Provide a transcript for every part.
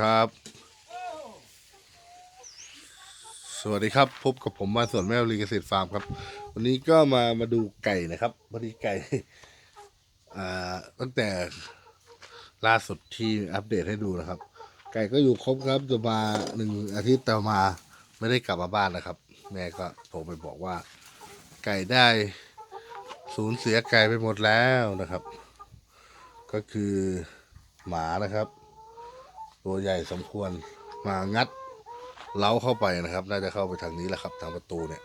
ครับ สวัสดีครับพบกับผมมาสวนแม่ลีเกษตรฟาร์มครับ วันนี้ก็มามาดูไก่นะครับวันนี้ไก่อ่าตั้งแต่ล่าสุดที่อัปเดตให้ดูนะครับ ไก่ก็อยู่ครบครับจะมาหนึ่งอาทิตย์แต่มาไม่ได้กลับมาบ้านนะครับ แม่ก็โทรไปบอกว่า ไก่ได้สูญเสียไก่ไปหมดแล้วนะครับ ก็คือหมานะครับ ตัวใหญ่สมควรมางัดเล้าเข้าไปนะครับ น่าจะเข้าไปทางนี้แหละครับ ทางประตูเนี่ย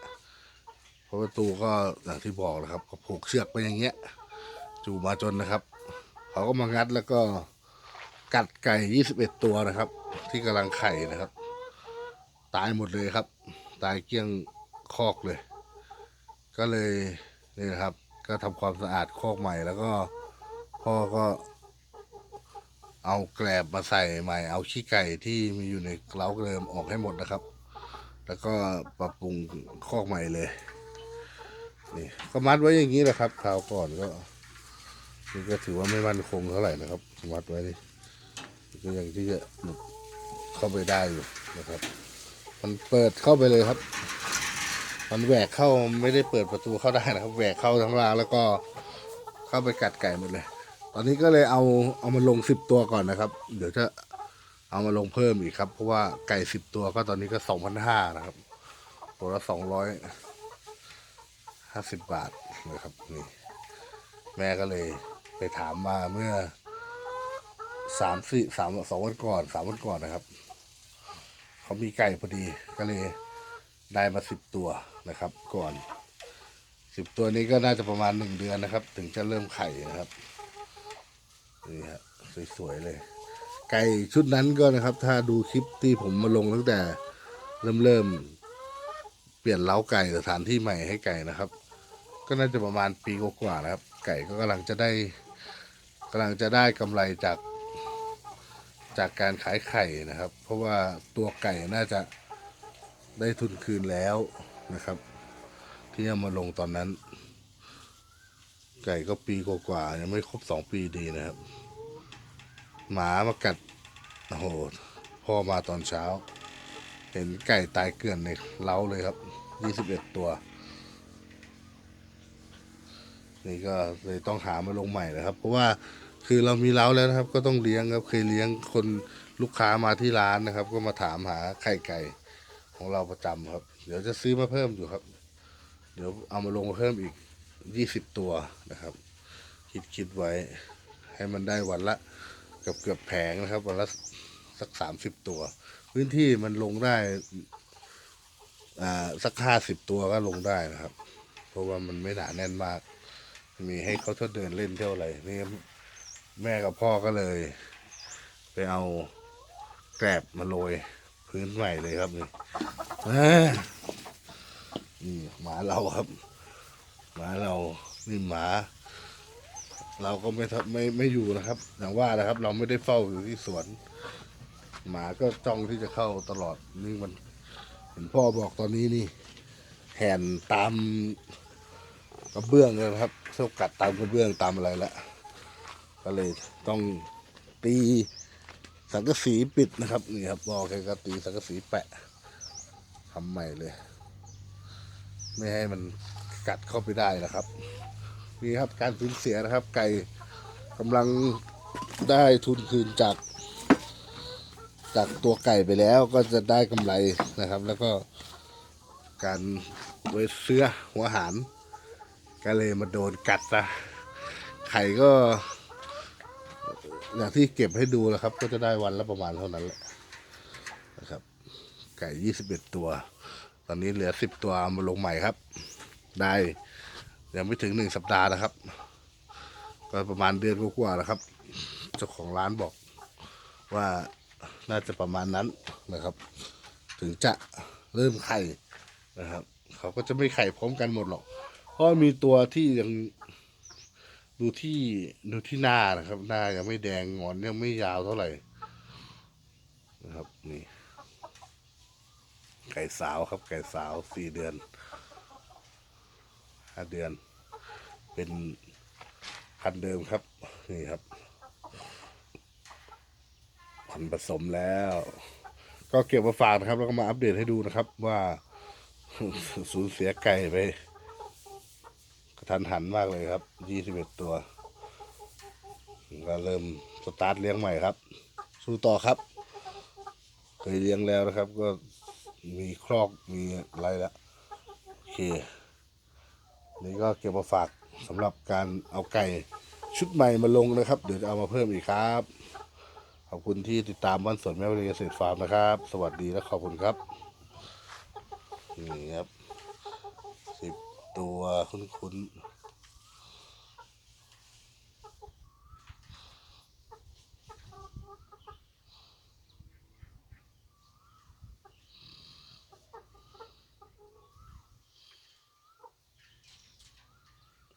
เพราะประตูก็อย่างที่บอกนะครับก็ผูกเชือกไปอย่างเงี้ย จูมาจนนะครับ เขาก็มางัดแล้วก็กัดไก่ 21 ตัวนะครับ ที่กำลังไข่นะครับ ตายหมดเลยครับ ตายเกลี้ยงคอกเลย ก็เลยนี่นะครับ ก็ทำความสะอาดคอกใหม่แล้วก็พ่อก็ เอาแกลบมาใส่ใหม่ เอาขี้ไก่ที่มีอยู่ในเล้าเดิมออกให้หมดนะครับ แล้วก็ปรับปรุงคอกใหม่เลย นี่ก็มัดไว้อย่างนี้แหละครับคราวก่อนก็นี่ก็ถือว่าไม่มั่นคงเท่าไหร่นะครับ มัดไว้นี่ก็ยังที่จะหลุดเข้าไปได้อยู่นะครับ มันเปิดเข้าไปเลยครับ มันแหวกเข้าไม่ได้เปิดประตูเข้าได้นะครับ แหวกเข้าทั้งรางแล้วก็เข้าไปกัดไก่หมดเลย ตอนนี้ก็เลยเอาเอามาลงสิบตัวก่อนนะครับ เดี๋ยวจะเอามาลงเพิ่มอีกครับ เพราะว่าไก่สิบตัวก็ตอนนี้ก็สองพันห้านะครับ ตัวละสองร้อยห้าสิบบาทนะครับนี่แม่ก็เลยไปถามมาเมื่อสามสี่สามสองวันก่อนสามวันก่อนนะครับ เขามีไก่พอดีก็เลยได้มาสิบตัวนะครับ ก่อนสิบตัวนี้ก็น่าจะประมาณหนึ่งเดือนนะครับ ถึงจะเริ่มไข่นะครับ นี่ฮะสวยๆเลย ไก่ชุดนั้นก็นะครับ ถ้าดูคลิปที่ผมมาลงตั้งแต่เริ่มเริ่มเปลี่ยนเล้าไก่สถานที่ใหม่ให้ไก่นะครับ ก็น่าจะประมาณปีกว่าๆนะครับ ไก่ก็กำลังจะได้กำลังจะได้กำไรจากจากการขายไข่นะครับ เพราะว่าตัวไก่น่าจะได้ทุนคืนแล้วนะครับ ที่เอามาลงตอนนั้น ไก่ก็ปีกว่าๆยังไม่ครบสองปีดีนะครับ หมามากัดโอ้โหพ่อมาตอนเช้า เห็นไก่ตายเกลื่อนในเล้าเลยครับยี่สิบเอ็ดตัว นี่ก็เลยต้องหามาลงใหม่นะครับ เพราะว่าคือเรามีเล้าแล้วนะครับ ก็ต้องเลี้ยงครับเคยเลี้ยงคนลูกค้ามาที่ร้านนะครับ ก็มาถามหาไข่ไก่ของเราประจำครับ เดี๋ยวจะซื้อมาเพิ่มอยู่ครับ เดี๋ยวเอามาลงมาเพิ่มอีก ยี่สิบตัวนะครับ คิดคิดไว้ให้มันได้วันละเกือบเกือบแผงนะครับ วันละสักสามสิบตัว พื้นที่มันลงได้อ่าสักห้าสิบตัวก็ลงได้นะครับ เพราะว่ามันไม่หนาแน่นมาก มีให้เขาที่ยวเดินเล่นเที่ยวอะไรนี่แม่กับพ่อก็เลย ไปเอาแกลบมาโรยพื้นใหม่เลยครับนี่นี่หมาเราครับ หมาเรานี่หมา เราก็ไม่ทำไม่ไม่อยู่นะครับ อย่างว่านะครับ เราไม่ได้เฝ้าอยู่ที่สวน หมาก็จ้องที่จะเข้าตลอดนี่มัน เห็นพ่อบอกตอนนี้นี่แห่นตามกระเบื้องเลยนะครับเท่ากัดตามกระเบื้องตามอะไรละก็เลยต้องตีสังกะสีปิดนะครับนี่ครับบอกแกก็ตีสังกะสีแปะทำใหม่เลย ไม่ให้มัน กัดเข้าไปได้นะครับนี่ครับการสูญเสียนะครับ ไก่กำลังได้ทุนคืนจาก จากตัวไก่ไปแล้วก็จะได้กำไรนะครับ แล้วก็การโดยเสื้อหัวหารก็เลยมาโดนกัดซะไข่ก็ อย่างที่เก็บให้ดูแล้วครับ ก็จะได้วันละประมาณเท่านั้นแหละนะครับ ไก่ยี่สิบเอ็ดตัว ตอนนี้เหลือสิบตัวมาลงใหม่ครับ ได้ ยังไม่ถึงหนึ่งสัปดาห์นะครับ ก็ประมาณเดือนกว่าๆนะครับ เจ้าของร้านบอกว่าน่าจะประมาณนั้นนะครับ ถึงจะเริ่มไข่นะครับ เขาก็จะไม่ไข่พร้อมกันหมดหรอก เพราะมีตัวที่ยังดูที่ดูที่หน้านะครับ หน้ายังไม่แดงงอนยังไม่ยาวเท่าไหร่นะครับนี่ไก่สาวครับไก่สาวสี่เดือน ห้าเดือน เป็นพันเดิมครับ นี่ครับมันผสมแล้ว ก็เก็บมาฝากนะครับ แล้วก็มาอัปเดตให้ดูนะครับ ว่าสูญเสียไก่ไปกระทันหันมากเลยครับยี่สิบเอ็ดตัว ก็เริ่มสตาร์ทเลี้ยงใหม่ครับ สู้ต่อครับ เคยเลี้ยงแล้วนะครับ ก็มีครอกมีอะไรแล้วโอเค นี่ก็เก็บมาฝากสำหรับการเอาไก่ชุดใหม่มาลงนะครับ เดี๋ยวจะเอามาเพิ่มอีกครับ ขอบคุณที่ติดตามบ้านสวนแม่วรีเกษตรฟาร์มนะครับ สวัสดีและขอบคุณครับนี่ครับสิบตัวคุ้นๆ